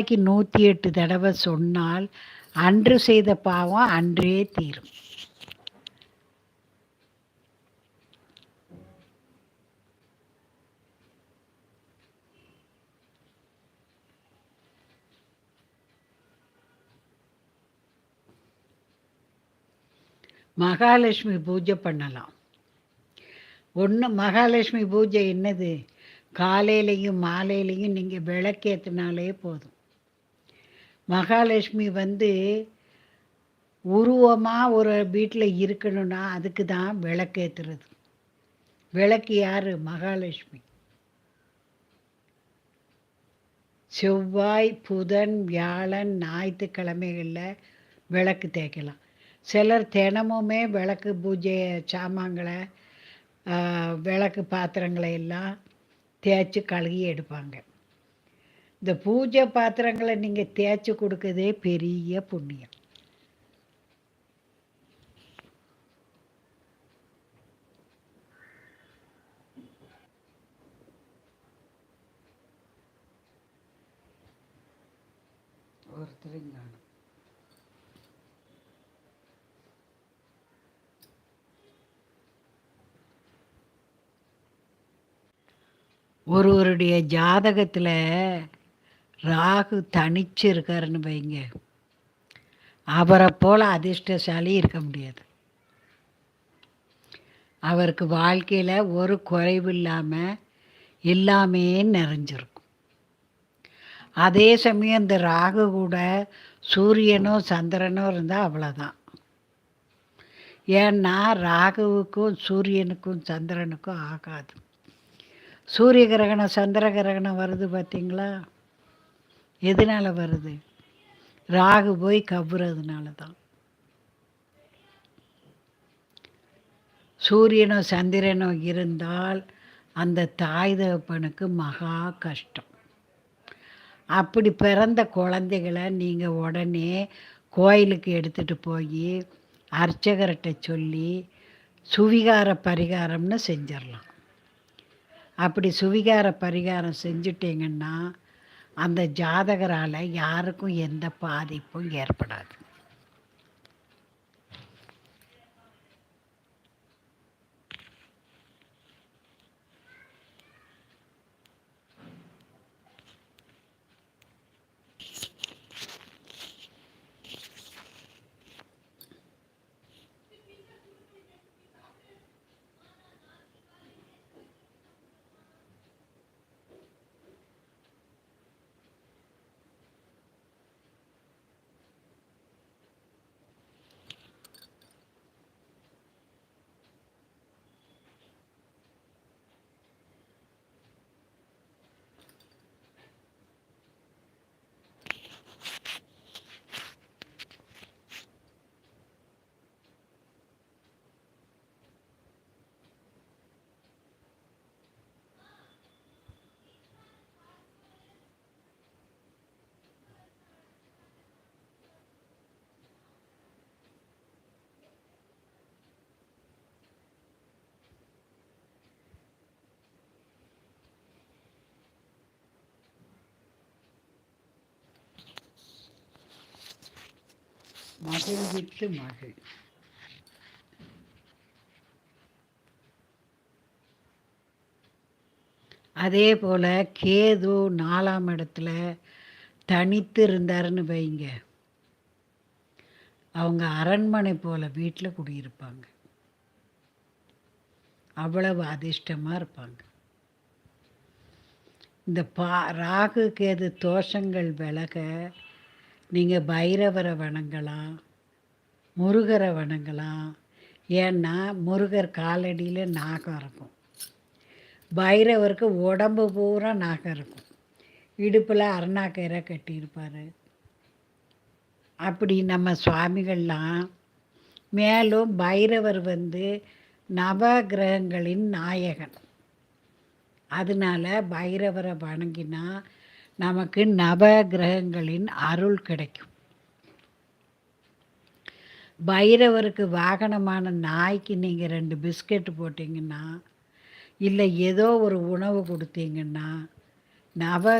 நாளைக்கு நூற்றி எட்டு தடவை சொன்னால் அன்று செய்த பாவம் அன்றே தீரும். மகாலட்சுமி பூஜை பண்ணலாம். ஒன்று மகாலட்சுமி பூஜை என்னது? காலையிலையும் மாலையிலையும் நீங்கள் விளக்கேற்றினாலே போதும். மகாலட்சுமி வந்து உருவமாக ஒரு வீட்டில் இருக்கணும்னா அதுக்கு தான் விளக்கேற்றுறது விளக்கு யார்? மகாலட்சுமி. செவ்வாய் புதன் வியாழன் ஞாயிற்றுக்கிழமைகளில் விளக்கு தேய்க்கலாம். சிலர் தினமுமே விளக்கு பூஜை சாமான்களை விளக்கு பாத்திரங்களை எல்லாம் தேய்ச்சி கழுகி எடுப்பாங்க. இந்த பூஜை பாத்திரங்களை நீங்கள் தேய்ச்சி கொடுக்கதே பெரிய புண்ணியம். ஒருத்தரையும் காணும். ஒருவருடைய ஜாதகத்தில் ராகு தனிச்சு இருக்காருன்னு வைங்க. அவரை போல் அதிர்ஷ்டசாலி இருக்க முடியாது. அவருக்கு வாழ்க்கையில் ஒரு குறைவு இல்லாமல் எல்லாமே நிறைஞ்சிருக்கும். அதே சமயம் இந்த ராகு கூட சூரியனோ சந்திரனோ இருந்தால் அவ்வளோதான் ஏன்னா ராகுவுக்கும் சூரியனுக்கும் சந்திரனுக்கும் ஆகாது. சூரிய கிரகணம் சந்திர கிரகணம் வருது பார்த்தீங்களா எதனால் வருது? ராகு போய் கவ்வுறதுனால தான் சூரியனோ சந்திரனோ இருந்தால் அந்த தாய் தகப்பனுக்கு மகா கஷ்டம். அப்படி பிறந்த குழந்தைகளை நீங்கள் உடனே கோயிலுக்கு எடுத்துகிட்டு போய் அர்ச்சகர்கிட்ட சொல்லி சுவிகார பரிகாரம்னு செஞ்சிடலாம் அப்படி சுவிகார பரிகாரம் செஞ்சுட்டிங்கன்னா அந்த ஜாதகரால் யாருக்கும் எந்த பாதிப்பும் ஏற்படாது. மகிழ்வித்து மகிழ் மகள். அதே போல் கேது நாலாம் இடத்துல தனித்து இருந்தாருன்னு வைங்க. அவங்க அரண்மனை போல் வீட்டில் குடியிருப்பாங்க. அவ்வளவு அதிர்ஷ்டமாக இருப்பாங்க. இந்த பா ராகு கேது தோஷங்கள் விலக நீங்கள் பைரவரை வணங்கலாம் முருகரை வணங்கலாம் ஏன்னா முருகர் காலடியில் நாகம் இருக்கும். பைரவருக்கு உடம்பு பூரா நாகம் இருக்கும். இடுப்பில் அருணாக்கயிறை கட்டியிருப்பார். அப்படி நம்ம சுவாமிகள்லாம் மேலும் பைரவர் வந்து நவகிரகங்களின் நாயகன். அதனால் பைரவரை வணங்கினா நமக்கு நவ கிரகங்களின் அருள் கிடைக்கும். பைரவருக்கு வாகனமான நாய்க்கு நீங்கள் ரெண்டு பிஸ்கெட்டு போட்டிங்கன்னா இல்லை ஏதோ ஒரு உணவு கொடுத்தீங்கன்னா நவ